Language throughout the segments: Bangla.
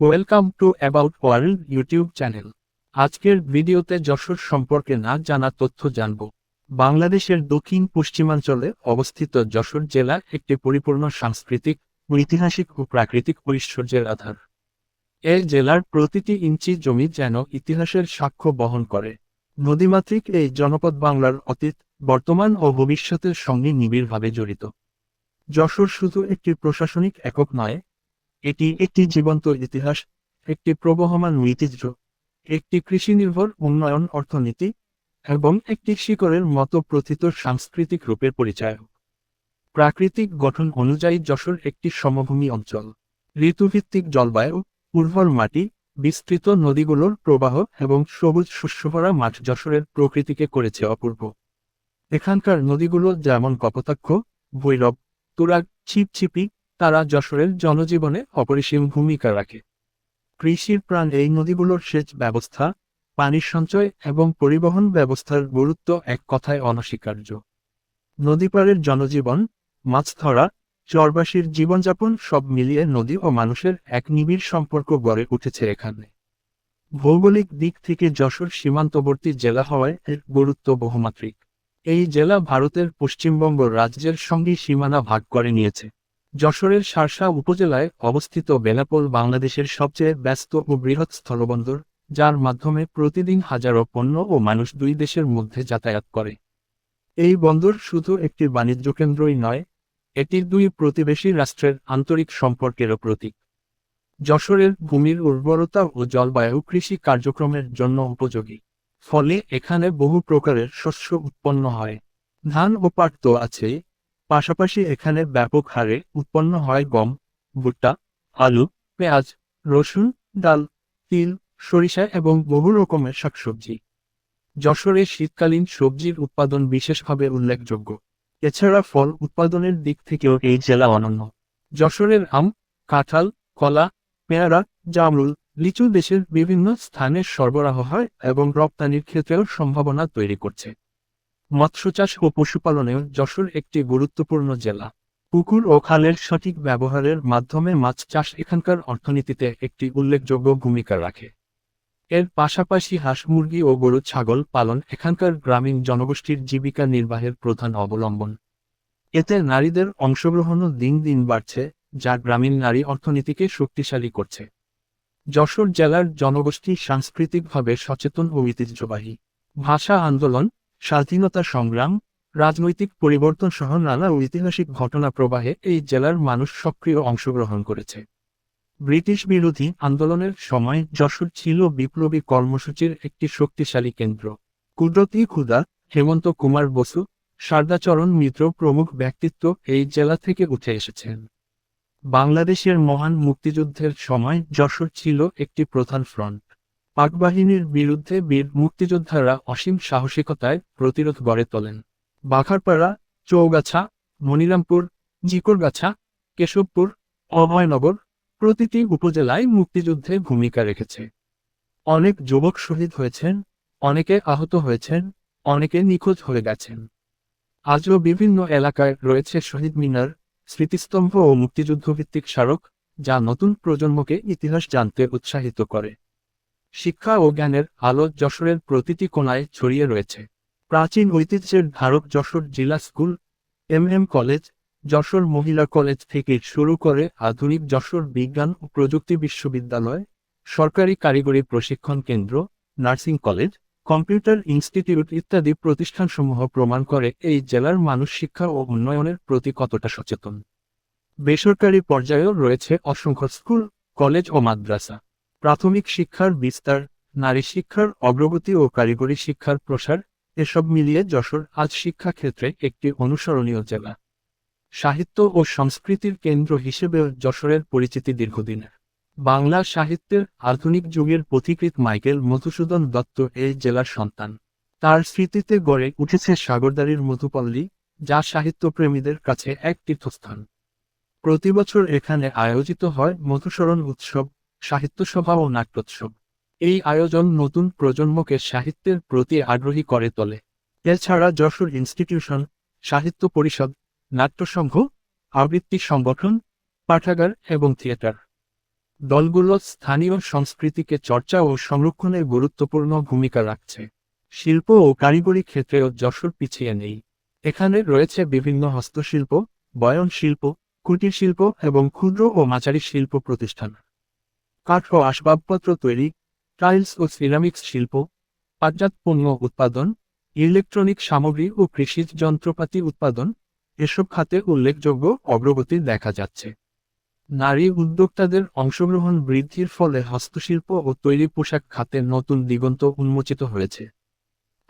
Welcome to about world YouTube channel আজকের ভিডিওতে যশোর সম্পর্কে না জানা তথ্য জানব। বাংলাদেশের দক্ষিণ পশ্চিমাঞ্চলে অবস্থিত যশোর জেলা একটি পরিপূর্ণ সাংস্কৃতিক, ঐতিহাসিক ও প্রাকৃতিক ঐশ্বর্যের আধার। এ জেলার প্রতিটি ইঞ্চি জমি যেন ইতিহাসের সাক্ষ্য বহন করে। নদীমাতৃক এই জনপদ বাংলার অতীত, বর্তমান ও ভবিষ্যতের সঙ্গে নিবিড়ভাবে জড়িত। যশোর শুধু একটি প্রশাসনিক একক নয় এটি একটি জীবন্ত ইতিহাস, একটি প্রবহমান ঐতিহ্য, একটি কৃষিনির্ভর উন্নয়ন অর্থনীতি, এবং একটি শিকড়ের মতো প্রথিত সাংস্কৃতিক রূপের পরিচয়। প্রাকৃতিক গঠন অনুযায়ী যশোর একটি সমভূমি অঞ্চল। ঋতুভিত্তিক জলবায়ু, উর্বর মাটি, বিস্তৃত নদীগুলোর প্রবাহ এবং সবুজ শস্যভরা মাঠ যশোরের প্রকৃতিকে করেছে অপূর্ব। এখানকার নদীগুলো যেমন কপোতাক্ষ, ভৈরব, তুরাগ, ছিপছিপি তারা যশোরের জনজীবনে অপরিসীম ভূমিকা রাখে। কৃষির প্রাণ এই নদীগুলোর সেচ ব্যবস্থা পানির সঞ্চয় এবং পরিবহন ব্যবস্থার গুরুত্ব এক কথায় অনস্বীকার্য। নদীপাড়ের জনজীবন, মাছ ধরা, চরবাসীর জীবনযাপন সব মিলিয়ে নদী ও মানুষের এক নিবিড় সম্পর্ক গড়ে উঠেছে এখানে। ভৌগোলিক দিক থেকে যশোর সীমান্তবর্তী জেলা হওয়ায় এর গুরুত্ব বহুমাত্রিক। এই জেলা ভারতের পশ্চিমবঙ্গ রাজ্যের সঙ্গে সীমানা ভাগ করে নিয়েছে। যশোরের সারসা উপজেলায় অবস্থিত বেনাপোল বাংলাদেশের সবচেয়ে ব্যস্ত ও বৃহৎ স্থলবন্দর, যার মাধ্যমে প্রতিদিন হাজারো পণ্য ও মানুষ দুই দেশের মধ্যে যাতায়াত করে। এই বন্দর শুধু একটি বাণিজ্য কেন্দ্রই নয়, এটি দুই প্রতিবেশী রাষ্ট্রের আন্তরিক সম্পর্কেরও প্রতীক। যশোরের ভূমির উর্বরতা ও জলবায়ু কৃষি কার্যক্রমের জন্য উপযোগী, ফলে এখানে বহু প্রকারের শস্য উৎপন্ন হয়। ধান ও পাট তো আছেই পাশাপাশি এখানে ব্যাপক হারে উৎপন্ন হয় গম, ভুট্টা, আলু, পেঁয়াজ, রসুন, ডাল, তিল, সরিষা এবং বহু রকমের শাকসবজি। যশোরে শীতকালীন সবজির উৎপাদন বিশেষভাবে উল্লেখযোগ্য। এছাড়া ফল উৎপাদনের দিক থেকেও এই জেলা অনন্য। যশোরের আম, কাঁঠাল, কলা, পেয়ারা, জামরুল, লিচু দেশের বিভিন্ন স্থানে সরবরাহ হয় এবং রপ্তানির ক্ষেত্রেও সম্ভাবনা তৈরি করছে। মৎস্য চাষ ও পশুপালনেও যশোর একটি গুরুত্বপূর্ণ জেলা। পুকুর ও খালের সঠিক ব্যবহারের মাধ্যমে মাছ চাষ এখানকার অর্থনীতিতে একটি উল্লেখযোগ্য ভূমিকা রাখে। এর পাশাপাশি হাঁস, মুরগি ও গরু, ছাগল পালন এখানকার গ্রামীণ জনগোষ্ঠীর জীবিকা নির্বাহের প্রধান অবলম্বন। এতে নারীদের অংশগ্রহণও দিন দিন বাড়ছে, যা গ্রামীণ নারী অর্থনীতিকে শক্তিশালী করছে। যশোর জেলার জনগোষ্ঠী সাংস্কৃতিকভাবে সচেতন ও ঐতিহ্যবাহী। ভাষা আন্দোলন স্বাধীনতা সংগ্রাম, রাজনৈতিক পরিবর্তন সহ নানা ঐতিহাসিক ঘটনা প্রবাহে এই জেলার মানুষ সক্রিয় অংশগ্রহণ করেছে। ব্রিটিশ বিরোধী আন্দোলনের সময় যশোর ছিল বিপ্লবী কর্মসূচির একটি শক্তিশালী কেন্দ্র। কুদরতি ক্ষুদা হেমন্ত কুমার বসু শারদাচরণ মিত্র প্রমুখ ব্যক্তিত্ব এই জেলা থেকে উঠে এসেছেন। বাংলাদেশের মহান মুক্তিযুদ্ধের সময় যশোর ছিল একটি প্রধান ফ্রন্ট। পাক বাহিনীর বিরুদ্ধে বীর মুক্তিযোদ্ধারা অসীম সাহসিকতায় প্রতিরোধ গড়ে তোলেন। বাঘারপাড়া, চৌগাছা, মনিরামপুর জিকরগাছা কেশবপুর, অভয়নগর প্রতিটি উপজেলায় মুক্তিযুদ্ধে ভূমিকা রেখেছে। অনেক যুবক শহীদ হয়েছেন, অনেকে আহত হয়েছেন, অনেকে নিখোঁজ হয়ে গেছেন। আজও বিভিন্ন এলাকায় রয়েছে শহীদ মিনার, স্মৃতিস্তম্ভ ও মুক্তিযুদ্ধভিত্তিক স্মারক যা নতুন প্রজন্মকে ইতিহাস জানতে উৎসাহিত করে। শিক্ষা ও জ্ঞানের আলো যশোরের প্রতিটি কোণায় ছড়িয়ে রয়েছে। প্রাচীন ঐতিহ্যের ধারক Jessore Zilla school M M college, Jessore Mohila college থেকে শুরু করে আধুনিক যশোর বিজ্ঞান ও প্রযুক্তি বিশ্ববিদ্যালয়, সরকারি কারিগরি প্রশিক্ষণ কেন্দ্র, নার্সিং কলেজ, কম্পিউটার ইনস্টিটিউট ইত্যাদি প্রতিষ্ঠানসমূহ প্রমাণ করে এই জেলার মানুষ শিক্ষা ও উন্নয়নের প্রতি কতটা সচেতন। বেসরকারি পর্যায়েও রয়েছে অসংখ্য স্কুল, কলেজ ও মাদ্রাসা। প্রাথমিক শিক্ষার বিস্তার, নারী শিক্ষার অগ্রগতি ও কারিগরি শিক্ষার প্রসার, এসব মিলিয়ে যশোর আজ শিক্ষাক্ষেত্রে একটি অনুসরণীয় জেলা। সাহিত্য ও সংস্কৃতির কেন্দ্র হিসেবে যশোরের পরিচিতি দীর্ঘদিনের বাংলা সাহিত্যের আধুনিক যুগের পথিকৃত মাইকেল মধুসূদন দত্ত এই জেলার সন্তান। তার স্মৃতিতে গড়ে উঠেছে সাগরদারির মধুপল্লী, যা সাহিত্যপ্রেমীদের কাছে এক তীর্থস্থান। প্রতিবছর এখানে আয়োজিত হয় মধুসরণ উৎসব সাহিত্য সভা ও নাট্যোৎসব। এই আয়োজন নতুন প্রজন্মকে সাহিত্যের প্রতি আগ্রহী করে তোলে। এছাড়া যশোর ইনস্টিটিউশন, সাহিত্য পরিষদ, নাট্যসংঘ, আবৃত্তি সংগঠন, পাঠাগার এবং থিয়েটার। দলগুলো স্থানীয় সংস্কৃতিকে চর্চা ও সংরক্ষণে গুরুত্বপূর্ণ ভূমিকা রাখছে। শিল্প ও কারিগরি ক্ষেত্রেও যশোর পিছিয়ে নেই। এখানে রয়েছে বিভিন্ন হস্তশিল্প বয়ন শিল্প কুটির শিল্প এবং ক্ষুদ্র ও মাঝারি শিল্প প্রতিষ্ঠান। কাঠ ও আসবাবপত্র তৈরি, টাইলস ও সিরামিক্স শিল্প, পাটজাত পণ্য উৎপাদন, ইলেকট্রনিক সামগ্রী ও কৃষিজ যন্ত্রপাতি উৎপাদন, এসব খাতে উল্লেখযোগ্য অগ্রগতি দেখা যাচ্ছে। নারী উদ্যোক্তাদের অংশগ্রহণ বৃদ্ধির ফলে হস্তশিল্প ও তৈরি পোশাক খাতে নতুন দিগন্ত উন্মোচিত হয়েছে।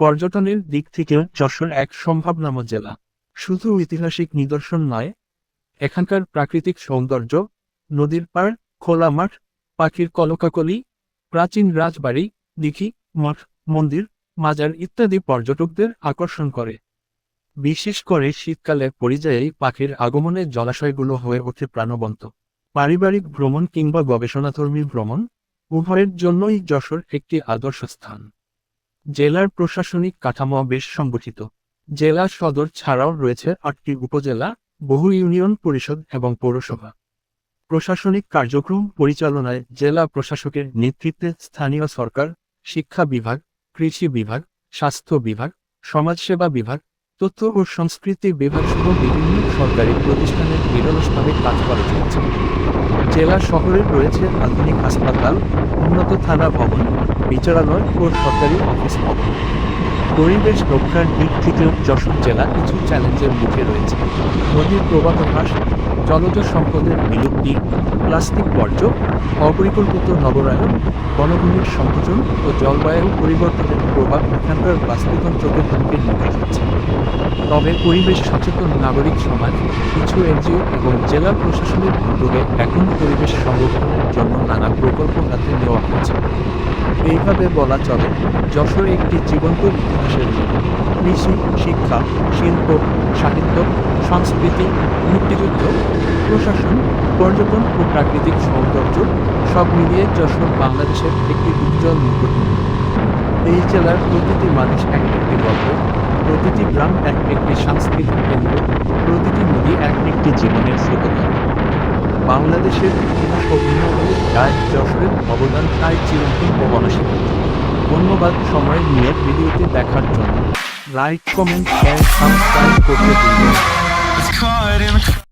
পর্যটনের দিক থেকে যশোর এক সম্ভাবনাম জেলা। শুধু ঐতিহাসিক নিদর্শন নয়, এখানকার প্রাকৃতিক সৌন্দর্য, নদীর পাড়, খোলা মাঠ পাখির কলকাকলি, প্রাচীন রাজবাড়ি, দিঘি, মঠ, মন্দির, মাজার ইত্যাদি পর্যটকদের আকর্ষণ করে। বিশেষ করে শীতকালে পরিযায়ী পাখির আগমনে জলাশয়গুলো হয়ে ওঠে প্রাণবন্ত। পারিবারিক ভ্রমণ কিংবা গবেষণাধর্মী ভ্রমণ উভয়ের জন্যই যশোর একটি আদর্শ স্থান। জেলার প্রশাসনিক কাঠামো বেশ সংগঠিত। জেলা সদর ছাড়াও রয়েছে আটটি উপজেলা, বহু ইউনিয়ন পরিষদ এবং পৌরসভা। প্রশাসনিক কার্যক্রম পরিচালনায় জেলা প্রশাসকের নেতৃত্বে স্থানীয় সরকার, শিক্ষা বিভাগ, কৃষি বিভাগ, স্বাস্থ্য বিভাগ, সমাজসেবা বিভাগ, তথ্য ও সংস্কৃতি বিভাগ সহ বিভিন্ন সরকারি প্রতিষ্ঠানের নিরলসভাবে কাজ করা চলছে। জেলা শহরে রয়েছে আধুনিক হাসপাতাল, উন্নত থানা ভবন, বিচারালয় ও সরকারি অফিস ভবন। পরিবেশ রক্ষার দিক থেকেও যশোর জেলা কিছু চ্যালেঞ্জের মুখে রয়েছে। নদীর প্রবাহ হ্রাস জলজ সম্পদের বিলুপ্তি, প্লাস্টিক বর্জ্য, অপরিকল্পিত নগরায়ন, বনভূমির সংকোচন ও জলবায়ু পরিবর্তনের প্রভাব এখানকার বাস্তুতন্ত্রকে হুমকির মুখে ফেলছে তবে পরিবেশ সচেতন নাগরিক সমাজ, কিছু এনজিও এবং জেলা প্রশাসনের উদ্যোগে এখন পরিবেশ সংরক্ষণের জন্য নানা প্রকল্প হাতে নেওয়া হয়েছে। এইভাবে বলা চলে, যশোর একটি জীবন্ত ইতিহাসের যুগ কৃষি শিক্ষা, শিল্প, সাহিত্য, সংস্কৃতি, মুক্তিযুদ্ধ, প্রশাসন, পর্যটন ও প্রাকৃতিক সৌন্দর্য সব মিলিয়ে যশোর বাংলাদেশের একটি উজ্জ্বল মুকুটমণি এই জেলার প্রতিটি মানুষ এক একটি গল্প, প্রতিটি গ্রাম এক একটি সাংস্কৃতিক কেন্দ্র, প্রতিটি নদী এক একটি জীবনের স্রোতধার বাংলাদেশের ইতিহাস ও উন্নয়নের গায়ে যশোরের অবদান তাই চিরন্তন অনস্বীকার্য ধন্যবাদ সময় নিয়ে ভিডিওটি দেখার জন্য। লাইক কমেন্ট শেয়ার সাবস্ক্রাইব করতে ভুলবেন